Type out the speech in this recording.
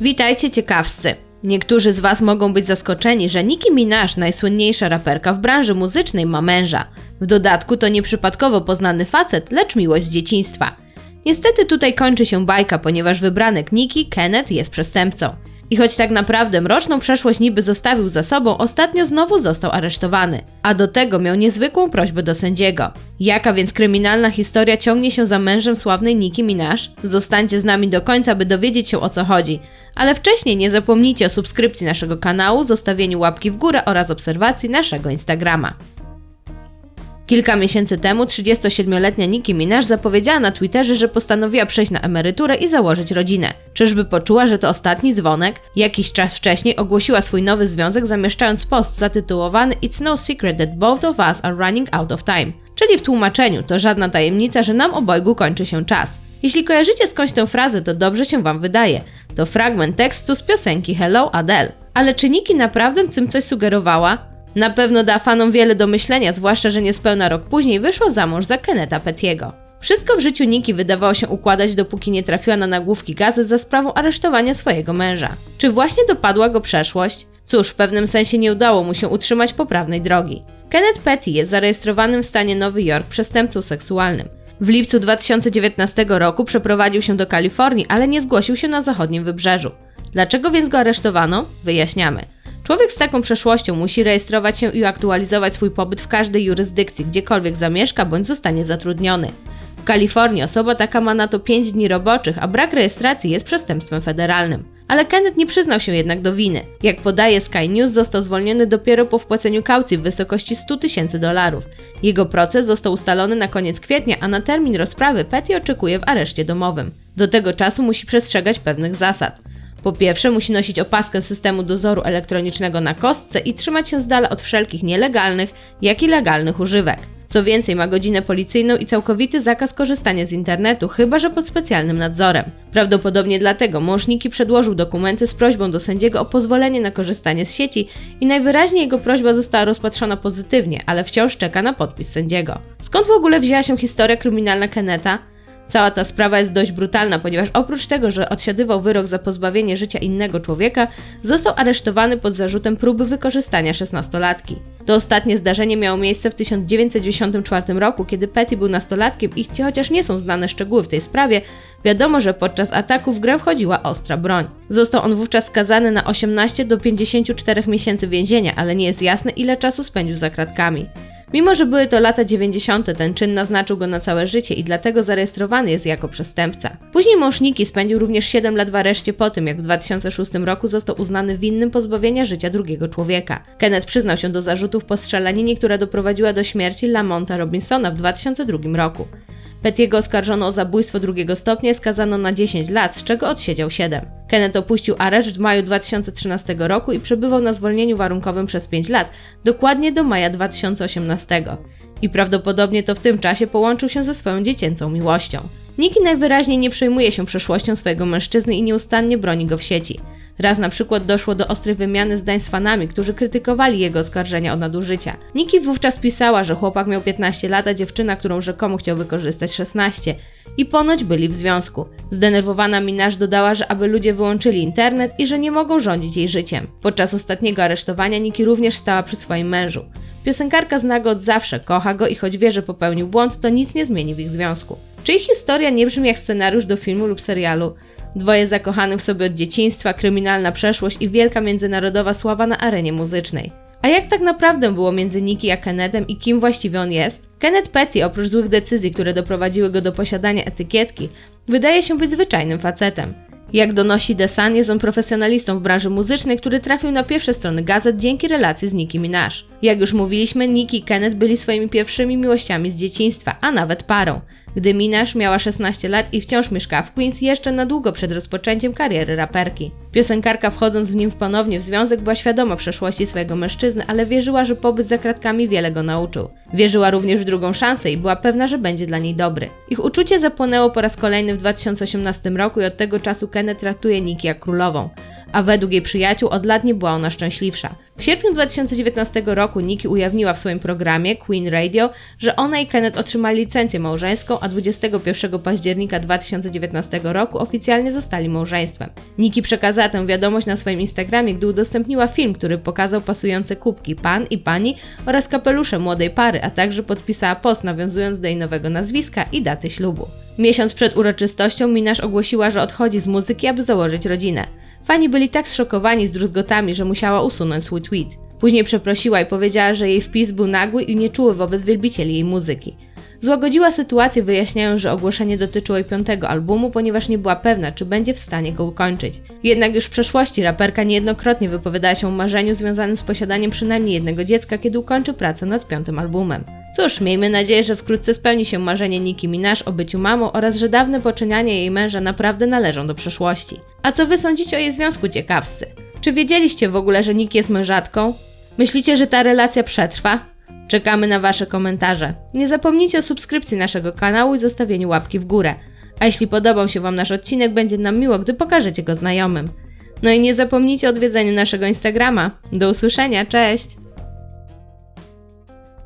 Witajcie ciekawscy! Niektórzy z Was mogą być zaskoczeni, że Nicki Minaj, najsłynniejsza raperka w branży muzycznej, ma męża. W dodatku to nieprzypadkowo poznany facet, lecz miłość z dzieciństwa. Niestety tutaj kończy się bajka, ponieważ wybranek Nicki, Kenneth, jest przestępcą. I choć tak naprawdę mroczną przeszłość niby zostawił za sobą, ostatnio znowu został aresztowany. A do tego miał niezwykłą prośbę do sędziego. Jaka więc kryminalna historia ciągnie się za mężem sławnej Nicki Minaj? Zostańcie z nami do końca, by dowiedzieć się o co chodzi. Ale wcześniej nie zapomnijcie o subskrypcji naszego kanału, zostawieniu łapki w górę oraz obserwacji naszego Instagrama. Kilka miesięcy temu 37-letnia Nicki Minaj zapowiedziała na Twitterze, że postanowiła przejść na emeryturę i założyć rodzinę. Czyżby poczuła, że to ostatni dzwonek? Jakiś czas wcześniej ogłosiła swój nowy związek, zamieszczając post zatytułowany It's no secret that both of us are running out of time. Czyli w tłumaczeniu to żadna tajemnica, że nam obojgu kończy się czas. Jeśli kojarzycie skądś tę frazę, to dobrze się Wam wydaje. To fragment tekstu z piosenki Hello Adele. Ale czy Nicki naprawdę tym coś sugerowała? Na pewno da fanom wiele do myślenia, zwłaszcza, że niespełna rok później wyszła za mąż za Keneta Petiego. Wszystko w życiu Niki wydawało się układać, dopóki nie trafiła na nagłówki gazet za sprawą aresztowania swojego męża. Czy właśnie dopadła go przeszłość? Cóż, w pewnym sensie nie udało mu się utrzymać poprawnej drogi. Kenneth Petty jest zarejestrowanym w stanie Nowy Jork przestępcą seksualnym. W lipcu 2019 roku przeprowadził się do Kalifornii, ale nie zgłosił się na zachodnim wybrzeżu. Dlaczego więc go aresztowano? Wyjaśniamy. Człowiek z taką przeszłością musi rejestrować się i aktualizować swój pobyt w każdej jurysdykcji, gdziekolwiek zamieszka bądź zostanie zatrudniony. W Kalifornii osoba taka ma na to 5 dni roboczych, a brak rejestracji jest przestępstwem federalnym. Ale Kenneth nie przyznał się jednak do winy. Jak podaje Sky News, został zwolniony dopiero po wpłaceniu kaucji w wysokości 100 tysięcy dolarów. Jego proces został ustalony na koniec kwietnia, a na termin rozprawy Petty oczekuje w areszcie domowym. Do tego czasu musi przestrzegać pewnych zasad. Po pierwsze, musi nosić opaskę systemu dozoru elektronicznego na kostce i trzymać się z dala od wszelkich nielegalnych, jak i legalnych używek. Co więcej, ma godzinę policyjną i całkowity zakaz korzystania z internetu, chyba że pod specjalnym nadzorem. Prawdopodobnie dlatego mąż Niki przedłożył dokumenty z prośbą do sędziego o pozwolenie na korzystanie z sieci i najwyraźniej jego prośba została rozpatrzona pozytywnie, ale wciąż czeka na podpis sędziego. Skąd w ogóle wzięła się historia kryminalna Keneta? Cała ta sprawa jest dość brutalna, ponieważ oprócz tego, że odsiadywał wyrok za pozbawienie życia innego człowieka, został aresztowany pod zarzutem próby wykorzystania szesnastolatki. To ostatnie zdarzenie miało miejsce w 1994 roku, kiedy Petty był nastolatkiem i chociaż nie są znane szczegóły w tej sprawie, wiadomo, że podczas ataku w grę wchodziła ostra broń. Został on wówczas skazany na 18 do 54 miesięcy więzienia, ale nie jest jasne ile czasu spędził za kratkami. Mimo, że były to lata 90., ten czyn naznaczył go na całe życie i dlatego zarejestrowany jest jako przestępca. Później mąż Niki spędził również 7 lat w areszcie po tym, jak w 2006 roku został uznany winnym pozbawienia życia drugiego człowieka. Kenneth przyznał się do zarzutów po strzelaninie, która doprowadziła do śmierci Lamonta Robinsona w 2002 roku. Petiego oskarżono o zabójstwo drugiego stopnia, skazano na 10 lat, z czego odsiedział 7. Kenneth opuścił areszt w maju 2013 roku i przebywał na zwolnieniu warunkowym przez 5 lat, dokładnie do maja 2018. I prawdopodobnie to w tym czasie połączył się ze swoją dziecięcą miłością. Niki najwyraźniej nie przejmuje się przeszłością swojego mężczyzny i nieustannie broni go w sieci. Raz na przykład doszło do ostrej wymiany zdań z fanami, którzy krytykowali jego oskarżenia o nadużycia. Niki wówczas pisała, że chłopak miał 15 lat, a dziewczyna, którą rzekomo chciał wykorzystać 16 i ponoć byli w związku. Zdenerwowana Minaj dodała, że aby ludzie wyłączyli internet i że nie mogą rządzić jej życiem. Podczas ostatniego aresztowania Niki również stała przy swoim mężu. Piosenkarka zna go od zawsze, kocha go i choć wie, że popełnił błąd, to nic nie zmieni w ich związku. Czy ich historia nie brzmi jak scenariusz do filmu lub serialu? Dwoje zakochanych w sobie od dzieciństwa, kryminalna przeszłość i wielka międzynarodowa sława na arenie muzycznej. A jak tak naprawdę było między Nicky a Kennethem i kim właściwie on jest? Kenneth Petty, oprócz złych decyzji, które doprowadziły go do posiadania etykietki, wydaje się być zwyczajnym facetem. Jak donosi The Sun, jest on profesjonalistą w branży muzycznej, który trafił na pierwsze strony gazet dzięki relacji z Nicki Minaj. Jak już mówiliśmy, Nicki i Kenneth byli swoimi pierwszymi miłościami z dzieciństwa, a nawet parą. Gdy Minaj miała 16 lat i wciąż mieszkała w Queens jeszcze na długo przed rozpoczęciem kariery raperki. Piosenkarka wchodząc w nim ponownie w związek była świadoma przeszłości swojego mężczyzny, ale wierzyła, że pobyt za kratkami wiele go nauczył. Wierzyła również w drugą szansę i była pewna, że będzie dla niej dobry. Ich uczucie zapłonęło po raz kolejny w 2018 roku i od tego czasu Kenneth traktuje Nicki jak królową. A według jej przyjaciół od lat nie była ona szczęśliwsza. W sierpniu 2019 roku Nicki ujawniła w swoim programie Queen Radio, że ona i Kenneth otrzymali licencję małżeńską, a 21 października 2019 roku oficjalnie zostali małżeństwem. Nicki przekazała tę wiadomość na swoim Instagramie, gdy udostępniła film, który pokazał pasujące kubki pan i pani oraz kapelusze młodej pary, a także podpisała post nawiązując do jej nowego nazwiska i daty ślubu. Miesiąc przed uroczystością Minasz ogłosiła, że odchodzi z muzyki, aby założyć rodzinę. Fani byli tak zszokowani zdruzgotami, że musiała usunąć swój tweet. Później przeprosiła i powiedziała, że jej wpis był nagły i nieczuły wobec wielbicieli jej muzyki. Złagodziła sytuację, wyjaśniając, że ogłoszenie dotyczyło jej piątego albumu, ponieważ nie była pewna, czy będzie w stanie go ukończyć. Jednak już w przeszłości raperka niejednokrotnie wypowiadała się o marzeniu związanym z posiadaniem przynajmniej jednego dziecka, kiedy ukończy pracę nad piątym albumem. Cóż, miejmy nadzieję, że wkrótce spełni się marzenie Nicki Minaj o byciu mamą oraz że dawne poczyniania jej męża naprawdę należą do przeszłości. A co wy sądzicie o jej związku ciekawscy? Czy wiedzieliście w ogóle, że Nick jest mężatką? Myślicie, że ta relacja przetrwa? Czekamy na Wasze komentarze. Nie zapomnijcie o subskrypcji naszego kanału i zostawieniu łapki w górę. A jeśli podobał się Wam nasz odcinek, będzie nam miło, gdy pokażecie go znajomym. No i nie zapomnijcie o odwiedzeniu naszego Instagrama. Do usłyszenia, cześć!